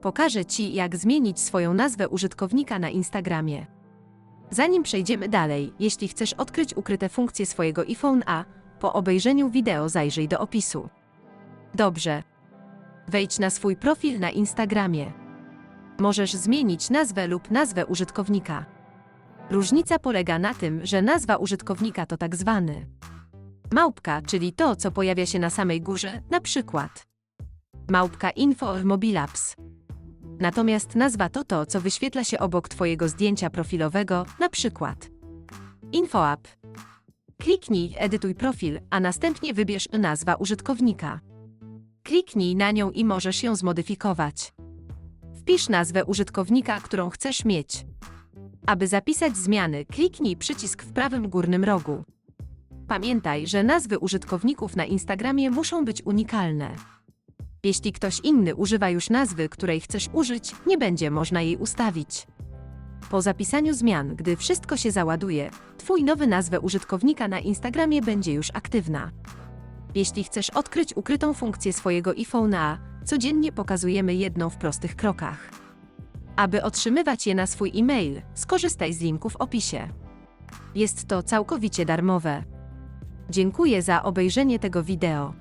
Pokażę Ci, jak zmienić swoją nazwę użytkownika na Instagramie. Zanim przejdziemy dalej, jeśli chcesz odkryć ukryte funkcje swojego iPhone A, po obejrzeniu wideo zajrzyj do opisu. Dobrze. Wejdź na swój profil na Instagramie. Możesz zmienić nazwę lub nazwę użytkownika. Różnica polega na tym, że nazwa użytkownika to tak zwany małpka, czyli to, co pojawia się na samej górze, na przykład małpka info apps. Natomiast nazwa to to, co wyświetla się obok Twojego zdjęcia profilowego, na przykład info app. Kliknij Edytuj profil, a następnie wybierz nazwa użytkownika. Kliknij na nią i możesz ją zmodyfikować. Wpisz nazwę użytkownika, którą chcesz mieć. Aby zapisać zmiany, kliknij przycisk w prawym górnym rogu. Pamiętaj, że nazwy użytkowników na Instagramie muszą być unikalne. Jeśli ktoś inny używa już nazwy, której chcesz użyć, nie będzie można jej ustawić. Po zapisaniu zmian, gdy wszystko się załaduje, Twój nowy nazwę użytkownika na Instagramie będzie już aktywna. Jeśli chcesz odkryć ukrytą funkcję swojego iPhone'a, codziennie pokazujemy jedną w prostych krokach. Aby otrzymywać je na swój e-mail, skorzystaj z linku w opisie. Jest to całkowicie darmowe. Dziękuję za obejrzenie tego wideo.